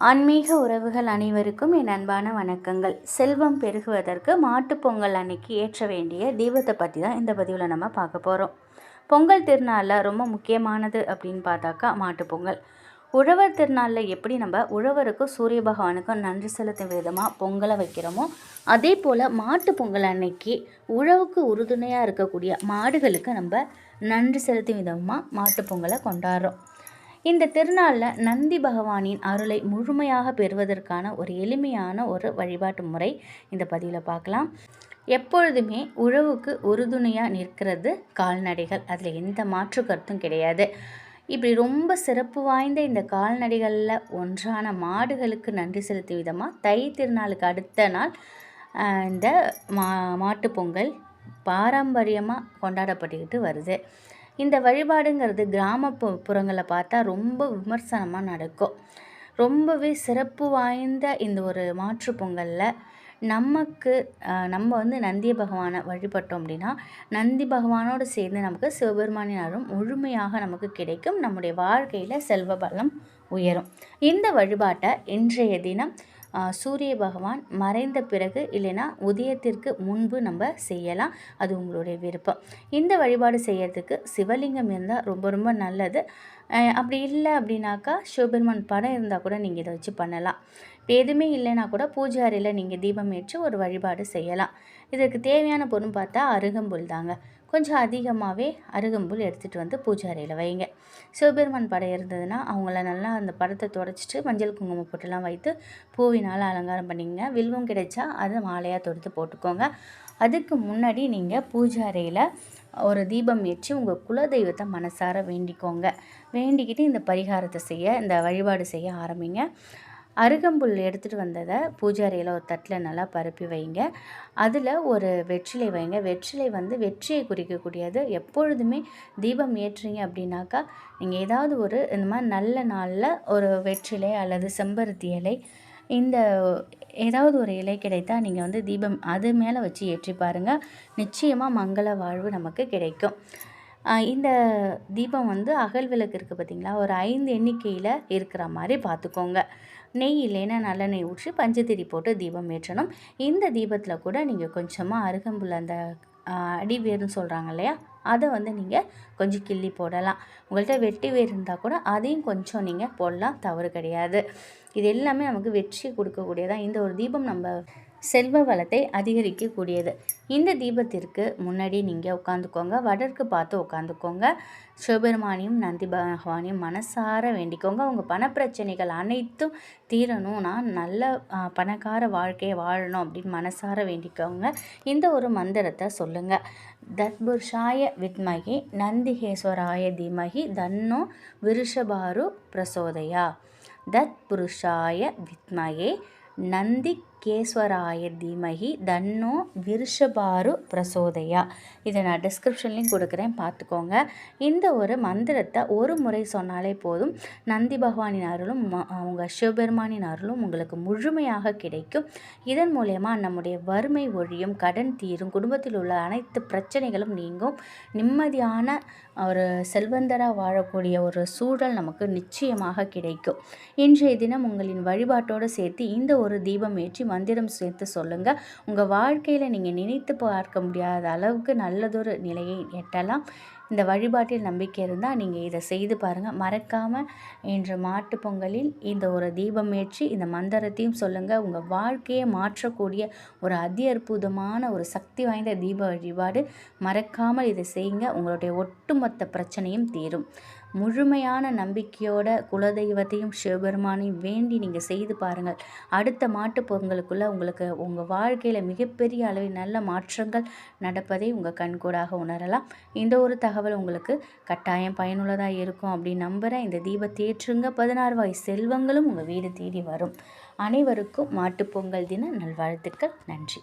ஆன்மீக உறவுகள் அனைவருக்கும் என் அன்பான வணக்கங்கள். செல்வம் பெருகுவதற்கு மாட்டுப்பொங்கல் அன்னைக்கு ஏற்ற வேண்டிய தீபத்தை பற்றி தான் இந்த பதிவில் நம்ம பார்க்க போகிறோம் பொங்கல் திருநாளில் ரொம்ப முக்கியமானது அப்படின்னு பார்த்தாக்கா மாட்டுப்பொங்கல் உழவர் திருநாளில் எப்படி நம்ம உழவருக்கும் சூரிய பகவானுக்கும் நன்றி செலுத்தும் விதமாக பொங்கலை வைக்கிறோமோ அதே போல் மாட்டு பொங்கல் அன்னைக்கு உழவுக்கு உறுதுணையாக இருக்கக்கூடிய மாடுகளுக்கு நம்ம நன்றி செலுத்தும் விதமாக மாட்டுப் பொங்கலை கொண்டாடுறோம். இந்த திருநாளில் நந்தி பகவானின் அருளை முழுமையாக பெறுவதற்கான ஒரு எளிமையான ஒரு வழிபாட்டு முறை இந்த பதிவில் பார்க்கலாம் எப்பொழுதுமே உழவுக்கு உறுதுணையாக நிற்கிறது கால்நடைகள். அதில் எந்த மாற்று கருத்தும் கிடையாது. இப்படி ரொம்ப சிறப்பு வாய்ந்த இந்த கால்நடைகளில் ஒன்றான மாடுகளுக்கு நன்றி செலுத்தும் விதமாக தை திருநாளுக்கு அடுத்த நாள் இந்த மா மாட்டுப் பொங்கல் பாரம்பரியமாக கொண்டாடப்பட்டுக்கிட்டு வருது. இந்த வழிபாடுங்கிறது கிராமப்பு புறங்களில் பார்த்தா ரொம்ப விமர்சனமாக நடக்கும். ரொம்பவே சிறப்பு வாய்ந்த இந்த ஒரு மாற்று பொங்கலில் நமக்கு நம்ம வந்து நந்திய பகவானை வழிபட்டோம் அப்படின்னா நந்தி பகவானோடு சேர்ந்து நமக்கு சிவபெருமானின் அருள் முழுமையாக நமக்கு கிடைக்கும். நம்முடைய வாழ்க்கையில் செல்வ பலம் உயரும். இந்த வழிபாட்டை இன்றைய தினம் சூரிய பகவான் மறைந்த பிறகு இல்லைன்னா உதயத்திற்கு முன்பு நம்ம செய்யலாம். அது உங்களுடைய விருப்பம். இந்த வழிபாடு செய்யறதுக்கு சிவலிங்கம் இருந்தால் ரொம்ப ரொம்ப நல்லது. அப்படி இல்லை அப்படின்னாக்கா சிவபெருமான் படம் இருந்தால் கூட நீங்கள் இதை வச்சு பண்ணலாம். எதுவுமே இல்லைன்னா கூட பூஜை அறையில் நீங்கள் தீபம் ஏற்றி ஒரு வழிபாடு செய்யலாம். இதற்கு தேவையான பொருள் பார்த்தா அருகம்புல் தாங்க. கொஞ்சம் அதிகமாகவே அருகம்புல் எடுத்துகிட்டு வந்து பூஜை அறையில் வைங்க. சிவபெருமான் படம் இருந்ததுன்னா அவங்கள நல்லா அந்த படத்தை தொடச்சிட்டு மஞ்சள் குங்குமம் போட்டுலாம் வைத்து பூவினால் அலங்காரம் பண்ணிங்க வில்வம் கிடைச்சா அதை மாலையாக தொடுத்து போட்டுக்கோங்க. அதுக்கு முன்னாடி நீங்கள் பூஜை அறையில் ஒரு தீபம் ஏற்றி உங்கள் குலதெய்வத்தை மனசார வேண்டிக்கோங்க. வேண்டிக்கிட்டு இந்த பரிகாரத்தை செய்ய இந்த வழிபாடு செய்ய ஆரம்பிங்க. அருகம்புல் எடுத்துகிட்டு வந்ததை பூஜை அறையில் ஒரு தட்டில் நல்லா பரப்பி வைங்க. அதில் ஒரு வெற்றிலை வைங்க. வெற்றிலை வந்து வெற்றியை குறிக்கக்கூடியது. எப்பொழுதுமே தீபம் ஏற்றுறீங்க அப்படின்னாக்கா நீங்கள் ஏதாவது ஒரு இந்த மாதிரி நல்ல நாளில் ஒரு வெற்றிலை அல்லது செம்பருத்தி இலை இந்த ஏதாவது ஒரு இலை கிடைத்தால் நீங்கள் வந்து தீபம் அது மேலே வச்சு ஏற்றி பாருங்கள் நிச்சயமாக மங்கள வாழ்வு நமக்கு கிடைக்கும். இந்த தீபம் வந்து அகல் விளக்கு இருக்குது பார்த்திங்களா ஒரு ஐந்து எண்ணிக்கையில் இருக்கிற மாதிரி பார்த்துக்கோங்க நெய் இல்லைன்னா நல்லெண்ணெய் ஊற்றி பஞ்சத்திரி போட்டு தீபம் ஏற்றணும். இந்த தீபத்தில் கூட நீங்கள் கொஞ்சமாக அருகம்புல் அந்த அடிவேர்னு சொல்கிறாங்க இல்லையா? அதை வந்து நீங்கள் கொஞ்சம் கிள்ளி போடலாம். உங்கள்கிட்ட வெட்டி வேர் இருந்தால் கூட அதையும் கொஞ்சம் நீங்கள் போடலாம். தவறு கிடையாது. இது எல்லாமே நமக்கு வெற்றி கொடுக்கக்கூடியதான் இந்த ஒரு தீபம் நம்ம செல்வ வளத்தை அதிகரிக்கக்கூடியது. இந்த தீபத்திற்கு முன்னாடி நீங்கள் உட்காந்துக்கோங்க வடற்கு பார்த்து உட்காந்துக்கோங்க சிவபெருமானியும் நந்தி பகவானையும் மனசார வேண்டிக்கோங்க. உங்கள் பணப்பிரச்சனைகள் அனைத்தும் தீரணும். நான் நல்ல பணக்கார வாழ்க்கையை வாழணும் அப்படின்னு மனசார வேண்டிக்கோங்க. இந்த ஒரு மந்திரத்தை சொல்லுங்கள் தத்புருஷாய வித்மகி நந்திகேஸ்வராய தீமகி தன்னோ விருஷபாரு பிரசோதயா. தத் புருஷாய வித்மகே நந்தி கேஸ்வராய தீமகி தன்னோ விருஷபாரு பிரசோதையா. இதை நான் டிஸ்கிரிப்ஷன்லேயும் கொடுக்குறேன் பார்த்துக்கோங்க. இந்த ஒரு மந்திரத்தை ஒரு முறை சொன்னாலே போதும் நந்தி பகவானின் அருளும் அவங்க சிவபெருமானின் அருளும் உங்களுக்கு முழுமையாக கிடைக்கும். இதன் மூலயமா நம்முடைய வறுமை ஒழியும் கடன் தீரும் குடும்பத்தில் உள்ள அனைத்து பிரச்சனைகளும் நீங்கும். நிம்மதியான ஒரு செல்வந்தராக வாழக்கூடிய ஒரு சூழல் நமக்கு நிச்சயமாக கிடைக்கும். இன்றைய தினம் உங்களின் வழிபாட்டோடு சேர்த்து இந்த ஒரு தீபம் ஏற்றி மந்திரம் சேர்த்து சொல்லுங்கள் உங்கள் வாழ்க்கையில் நீங்கள் நினைத்து பார்க்க முடியாத அளவுக்கு நல்லதொரு நிலையை எட்டலாம். இந்த வழிபாட்டில் நம்பிக்கை இருந்தால் நீங்கள் இதை செய்து பாருங்கள். மறக்காமல் இன்று மாட்டு பொங்கலில் இந்த ஒரு தீபம் ஏற்றி இந்த மந்திரத்தையும் சொல்லுங்கள் உங்கள் வாழ்க்கையை மாற்றக்கூடிய ஒரு அதி அற்புதமான ஒரு சக்தி வாய்ந்த தீப வழிபாடு. மறக்காமல் இதை செய்யுங்க. உங்களுடைய ஒட்டுமொத்த பிரச்சனையும் தீரும். முழுமையான நம்பிக்கையோட குலதெய்வத்தையும் சிவபெருமானையும் வேண்டி நீங்கள் செய்து பாருங்கள். அடுத்த மாட்டு பொங்கலுக்குள்ளே உங்களுக்கு உங்கள் வாழ்க்கையில் மிகப்பெரிய அளவில் நல்ல மாற்றங்கள் நடப்பதை உங்கள் கண்கூடாக உணரலாம். இந்த ஒரு தகவல் உங்களுக்கு கட்டாயம் பயனுள்ளதாக இருக்கும் அப்படின்னு நம்புகிறேன். இந்த தீபத்தேற்றுங்க பதினாறு வாய் செல்வங்களும் உங்கள் வீடு தேடி வரும். அனைவருக்கும் மாட்டுப்பொங்கல் தின நல்வாழ்த்துக்கள். நன்றி.